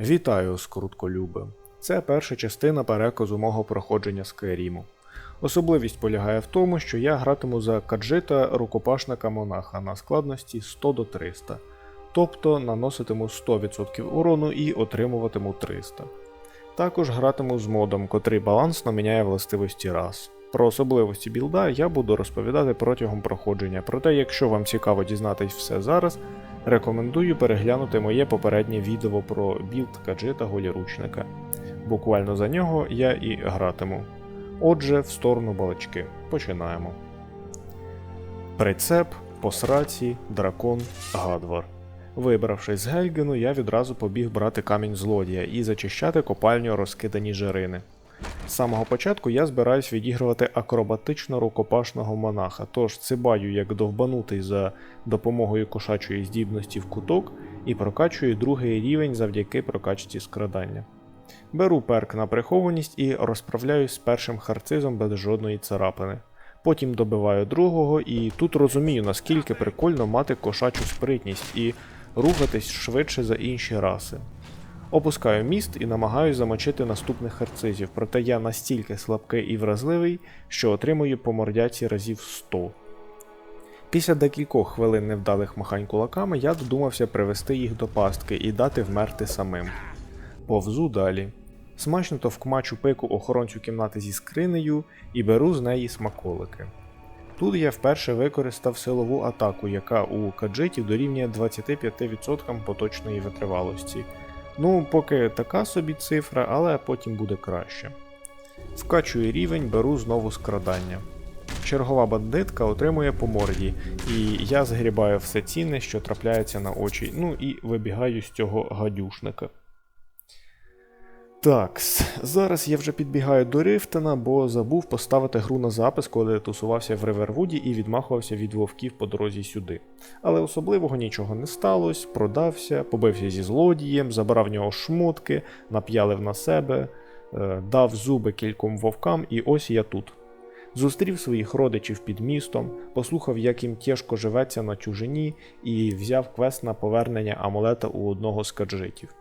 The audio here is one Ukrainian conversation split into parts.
Вітаю, скрутколюбе. Це перша частина переказу мого проходження Скайріму. Особливість полягає в тому, що я гратиму за каджита рукопашника монаха на складності 100 до 300, тобто наноситиму 100% урону і отримуватиму 300. Також гратиму з модом, котрий балансно міняє властивості рас. Про особливості білда я буду розповідати протягом проходження, проте, якщо вам цікаво дізнатись все зараз, рекомендую переглянути моє попереднє відео про білд каджита голіручника. Буквально за нього я і гратиму. Отже, в сторону балачки. Починаємо. Прицеп, посраці, дракон, гадвар. Вибравшись з Гельгену, я відразу побіг брати камінь злодія і зачищати копальню розкидані жирини. З самого початку я збираюсь відігрувати акробатично рукопашного монаха, тож цибаю як довбанутий за допомогою кошачої здібності в куток і прокачую другий рівень завдяки прокачці скрадання. Беру перк на прихованість і розправляюсь з першим харцизом без жодної царапини. Потім добиваю другого, і тут розумію, наскільки прикольно мати кошачу спритність і рухатись швидше за інші раси. Опускаю міст і намагаюсь замочити наступних харцизів, проте я настільки слабкий і вразливий, що отримую по мордяці разів 100. Після декількох хвилин невдалих махань кулаками я додумався привести їх до пастки і дати вмерти самим. Повзу далі. Смачно товкмачу пику охоронцю кімнати зі скринею і беру з неї смаколики. Тут я вперше використав силову атаку, яка у каджитів дорівнює 25% поточної витривалості. Ну, поки така собі цифра, але потім буде краще. Вкачую рівень, беру знову скрадання. Чергова бандитка отримує по морді, і я згрібаю все цінне, що трапляється на очі, ну і вибігаю з цього гадюшника. Так, зараз я вже підбігаю до Рифтена, бо забув поставити гру на запис, коли тусувався в Ревервуді і відмахувався від вовків по дорозі сюди. Але особливого нічого не сталося, продався, побився зі злодієм, забрав в нього шмотки, нап'ялив на себе, е, дав зуби кільком вовкам, і ось я тут. Зустрів своїх родичів під містом, послухав, як їм тяжко живеться на чужині, і взяв квест на повернення амулета у одного з каджитів.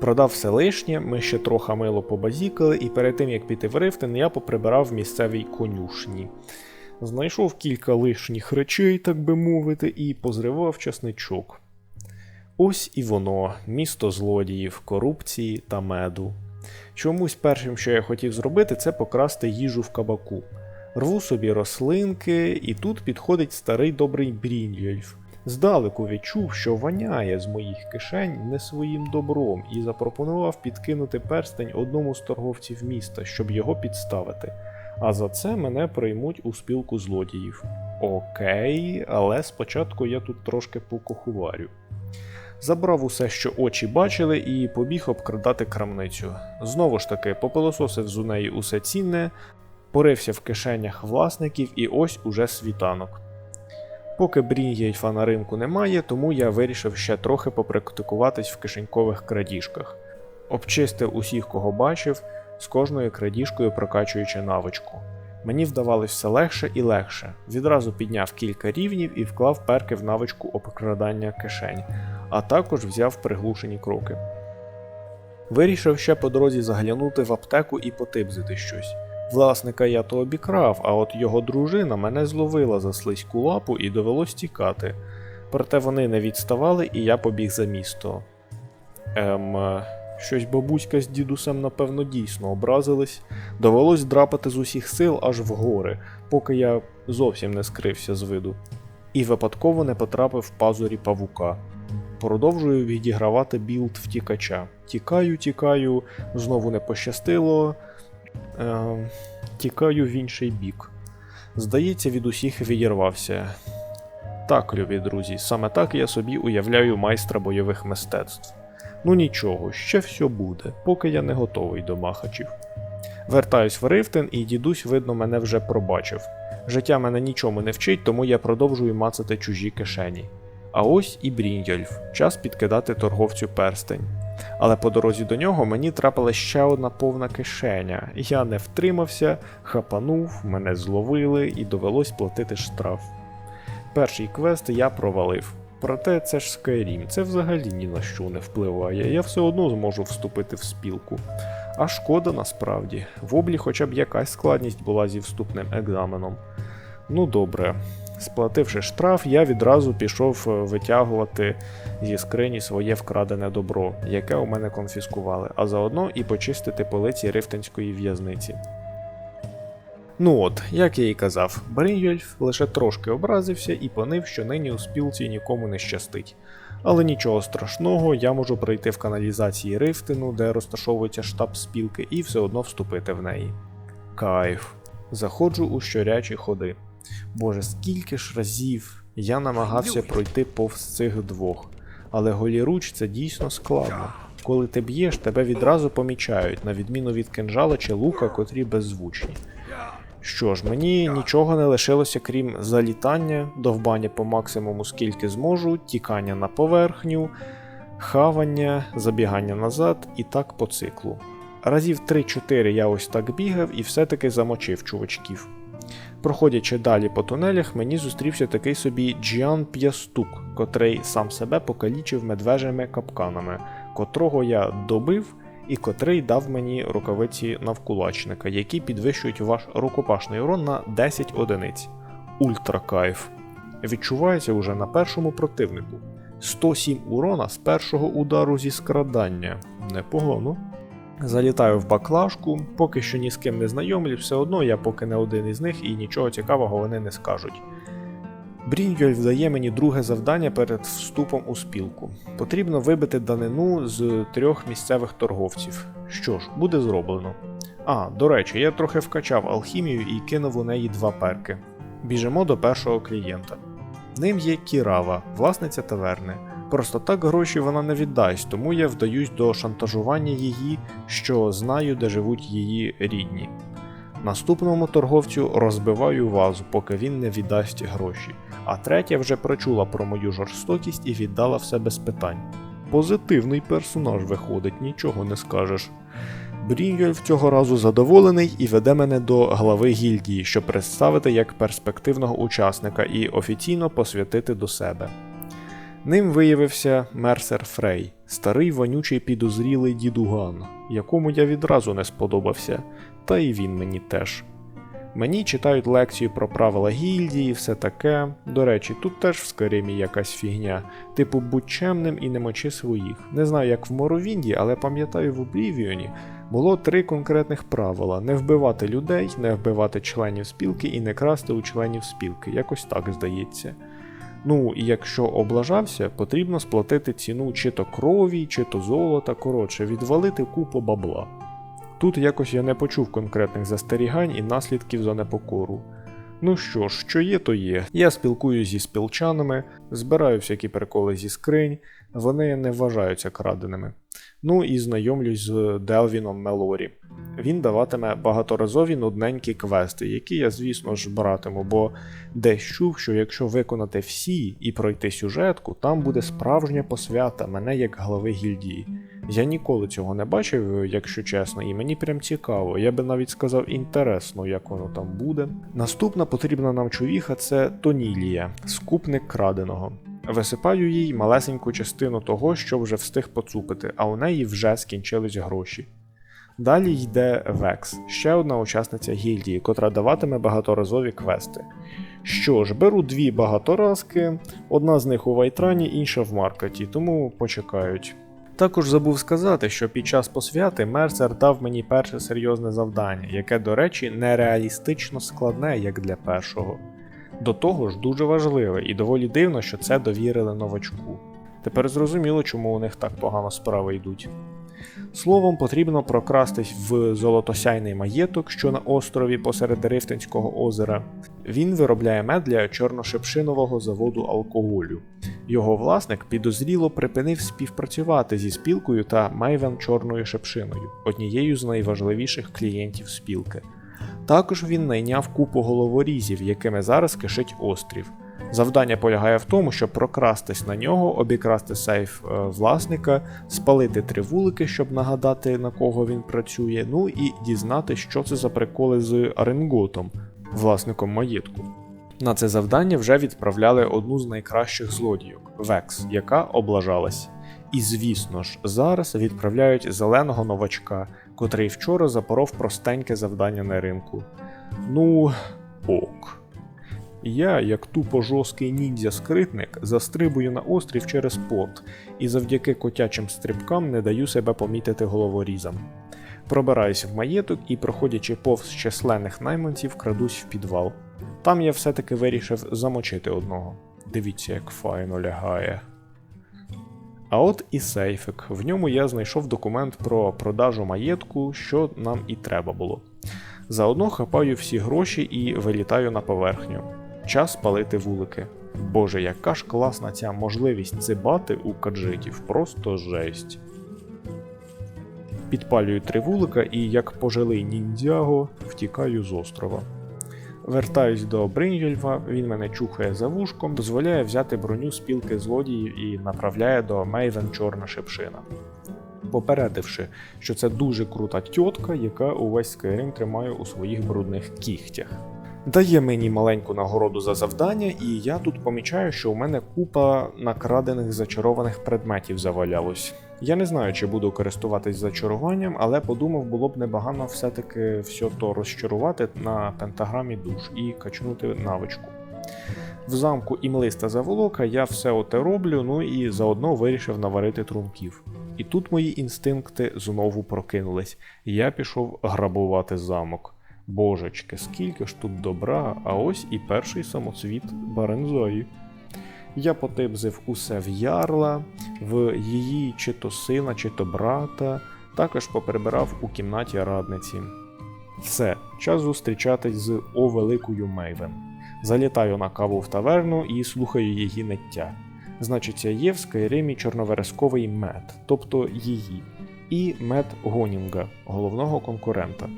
Продав все лишнє, ми ще трохи мило побазікали, і перед тим як піти в Рифтен, я поприбирав в місцевій конюшні. Знайшов кілька лишніх речей, так би мовити, і позривав часничок. Ось і воно, місто злодіїв, корупції та меду. Чомусь першим, що я хотів зробити, це покрасти їжу в кабаку. Рву собі рослинки, і тут підходить старий добрий Бріньольф. Здалеку відчув, що воняє з моїх кишень не своїм добром, і запропонував підкинути перстень одному з торговців міста, щоб його підставити. А за це мене приймуть у спілку злодіїв. Окей, але спочатку я тут трошки покохуварю. Забрав усе, що очі бачили, і побіг обкрадати крамницю. Знову ж таки, попилососив з у неї усе цінне, порився в кишенях власників, і ось уже світанок. Поки Брін'єйфа на ринку немає, тому я вирішив ще трохи попрактикуватись в кишенькових крадіжках. Обчистив усіх, кого бачив, з кожною крадіжкою прокачуючи навичку. Мені вдавалось все легше і легше. Відразу підняв кілька рівнів і вклав перки в навичку обкрадання кишень, а також взяв приглушені кроки. Вирішив ще по дорозі заглянути в аптеку і потипзити щось. Власника я то обікрав, а от його дружина мене зловила за слизьку лапу і довелось тікати. Проте вони не відставали, і я побіг за місто. Ем, е, щось бабуська з дідусем, напевно, дійсно образились. Довелось драпати з усіх сил аж в гори, поки я зовсім не скрився з виду. І випадково не потрапив в пазурі павука. Продовжую відігравати білд втікача. Тікаю, тікаю, знову не пощастило. Е, тікаю в інший бік. Здається, від усіх відірвався. Так, любі друзі, саме так я собі уявляю майстра бойових мистецтв. Ну нічого, ще все буде, поки я не готовий до махачів. Вертаюсь в Рифтен, і дідусь, видно, мене вже пробачив. Життя мене нічому не вчить, тому я продовжую мацати чужі кишені. А ось і Бріньольф, час підкидати торговцю перстень. Але по дорозі до нього мені трапила ще одна повна кишеня. Я не втримався, хапанув, мене зловили і довелось платити штраф. Перший квест я провалив. Проте це ж Skyrim, це взагалі ні на що не впливає. Я все одно зможу вступити в спілку. А шкода насправді. В облі хоча б якась складність була зі вступним екзаменом. Ну добре. Сплативши штраф, я відразу пішов е, витягувати зі скрині своє вкрадене добро, яке у мене конфіскували, а заодно і почистити полиці Рифтенської в'язниці. Ну от, як я і казав, Бриньольф лише трошки образився і понив, що нині у спілці нікому не щастить. Але нічого страшного, я можу прийти в каналізації Рифтену, де розташовується штаб спілки, і все одно вступити в неї. Кайф. Заходжу у щорячі ходи. Боже, скільки ж разів я намагався пройти повз цих двох. Але голіруч це дійсно складно. Коли ти б'єш, тебе відразу помічають, на відміну від кинжала чи лука, котрі беззвучні. Що ж, мені нічого не лишилося, крім залітання, довбання по максимуму скільки зможу, тікання на поверхню, хавання, забігання назад і так по циклу. Разів 3-4 я ось так бігав і все-таки замочив чувачків. Проходячи далі по тунелях, мені зустрівся такий собі Джіан П'ястук, котрий сам себе покалічив медвежими капканами, котрого я добив і котрий дав мені рукавиці навкулачника, які підвищують ваш рукопашний урон на 10 одиниць. Ультра кайф. Відчувається уже на першому противнику. 107 урона з першого удару зі скрадання. Непогано. Залітаю в баклажку, поки що ні з ким не знайомлю, все одно я поки не один із них і нічого цікавого вони не скажуть. Бріньольф дає мені друге завдання перед вступом у спілку. Потрібно вибити данину з трьох місцевих торговців. Що ж, буде зроблено. А, до речі, я трохи вкачав алхімію і кинув у неї два перки. Біжимо до першого клієнта. Ним є Кірава, власниця таверни. Просто так гроші вона не віддасть, тому я вдаюсь до шантажування її, що знаю, де живуть її рідні. Наступному торговцю розбиваю вазу, поки він не віддасть гроші, а третя вже прочула про мою жорстокість і віддала все без питань. Позитивний персонаж виходить, нічого не скажеш. Бріньольф цього разу задоволений і веде мене до глави гільдії, щоб представити як перспективного учасника і офіційно посвятити до себе. Ним виявився Мерсер Фрей, старий вонючий підозрілий дідуган, якому я відразу не сподобався, та й він мені теж. Мені читають лекцію про правила гільдії, все таке. До речі, тут теж в Скарімі якась фігня, типу будь чемним і не мочи своїх. Не знаю, як в Моровінді, але пам'ятаю в Облівіоні було три конкретних правила: не вбивати людей, не вбивати членів спілки і не красти у членів спілки. Якось так здається. Ну, і якщо облажався, потрібно сплатити ціну чи то крові, чи то золота, коротше, відвалити купу бабла. Тут якось я не почув конкретних застерігань і наслідків за непокору. Ну що ж, що є, то є. Я спілкуюся зі спілчанами, збираю всякі приколи зі скринь, вони не вважаються краденими. Ну і знайомлюсь з Делвіном Мелорі. Він даватиме багаторазові нудненькі квести, які я, звісно ж, братиму, бо десь чув, що якщо виконати всі і пройти сюжетку, там буде справжня посвята мене як глави гільдії. Я ніколи цього не бачив, якщо чесно, і мені прям цікаво. Я би навіть сказав інтересно, як воно там буде. Наступна потрібна нам човіха це Тонілія, скупник краденого. Висипаю їй малесеньку частину того, що вже встиг поцупити, а у неї вже скінчились гроші. Далі йде Векс, ще одна учасниця гільдії, котра даватиме багаторазові квести. Що ж, беру дві багаторазки, одна з них у Вайтрані, інша в маркеті, тому почекають. Також забув сказати, що під час посвяти Мерсер дав мені перше серйозне завдання, яке, до речі, нереалістично складне, як для першого. До того ж, дуже важливе і доволі дивно, що це довірили новачку. Тепер зрозуміло, чому у них так погано справи йдуть. Словом, потрібно прокрастись в золотосяйний маєток, що на острові посеред Рифтенського озера. Він виробляє мед для чорношепшинового заводу алкоголю. Його власник підозріло припинив співпрацювати зі спілкою та Мейвен Чорною Шепшиною, однією з найважливіших клієнтів спілки. Також він найняв купу головорізів, якими зараз кишить острів. Завдання полягає в тому, щоб прокрастись на нього, обікрасти сейф е, власника, спалити три вулики, щоб нагадати на кого він працює, ну і дізнати, що це за приколи з Ренготом, власником маєтку. На це завдання вже відправляли одну з найкращих злодійок Векс, яка облажалась. І звісно ж, зараз відправляють зеленого новачка, котрий вчора запоров простеньке завдання на ринку. Ну, ок. Я, як тупо жорсткий ніндзя-скритник, застрибую на острів через пот і завдяки котячим стрибкам не даю себе помітити головорізом. Пробираюсь в маєток і, проходячи повз численних найманців, крадусь в підвал. Там я все-таки вирішив замочити одного. Дивіться, як файно лягає. А от і сейфик. В ньому я знайшов документ про продажу маєтку, що нам і треба було. Заодно хапаю всі гроші і вилітаю на поверхню. Час палити вулики. Боже, яка ж класна ця можливість цибати у каджитів, просто жесть. Підпалюю три вулика і, як пожилий ніндзяго, втікаю з острова. Вертаюсь до Брингельва, він мене чухає за вушком, дозволяє взяти броню спілки злодіїв і направляє до Мейвен Чорна Шипшина. Попередивши, що це дуже крута тьотка, яка увесь Скайрим тримає у своїх брудних кігтях. Дає мені маленьку нагороду за завдання, і я тут помічаю, що у мене купа накрадених зачарованих предметів завалялось. Я не знаю, чи буду користуватись зачаруванням, але подумав, було б небагано все-таки все то розчарувати на пентаграмі душ і качнути навичку. В замку імлиста заволока я все оте роблю, ну і заодно вирішив наварити трумків. І тут мої інстинкти знову прокинулись, я пішов грабувати замок. Божечки, скільки ж тут добра, а ось і перший самоцвіт Барензої. Я потипзив усе в ярла, в її чи то сина, чи то брата, також поперебирав у кімнаті радниці. Все, час зустрічатись з О Великою Мейвен. Залітаю на каву в таверну і слухаю її ниття. Значиться, є в Скайримі чорновересковий мед, тобто її, і мед Гонінга, головного конкурента.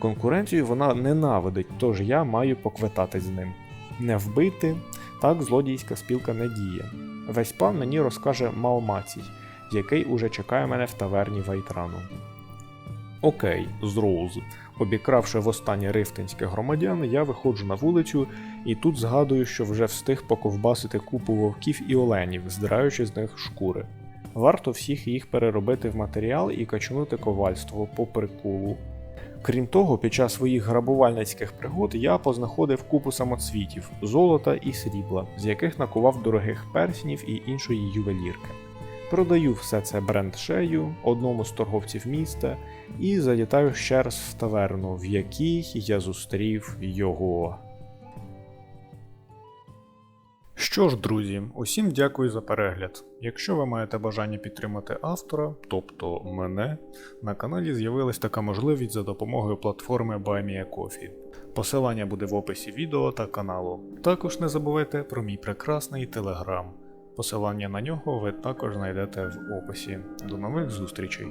Конкуренцію вона ненавидить, тож я маю поквитатись з ним. Не вбити, так злодійська спілка не діє. Весь план мені розкаже Маомацій, який уже чекає мене в таверні Вайтрану. Окей, зроуз. Обікравши востаннє рифтинських громадян, я виходжу на вулицю і тут згадую, що вже встиг поковбасити купу вовків і оленів, здираючи з них шкури. Варто всіх їх переробити в матеріал і качнути ковальство по приколу. Крім того, під час своїх грабувальницьких пригод я познаходив купу самоцвітів, золота і срібла, з яких накував дорогих перснів і іншої ювелірки. Продаю все це брендшею, одному з торговців міста, і залітаю ще раз в таверну, в якій я зустрів його. Що ж, друзі, усім дякую за перегляд. Якщо ви маєте бажання підтримати автора, тобто мене, на каналі з'явилась така можливість за допомогою платформи BuyMeACoffee. Посилання буде в описі відео та каналу. Також не забувайте про мій прекрасний телеграм. Посилання на нього ви також знайдете в описі. До нових зустрічей!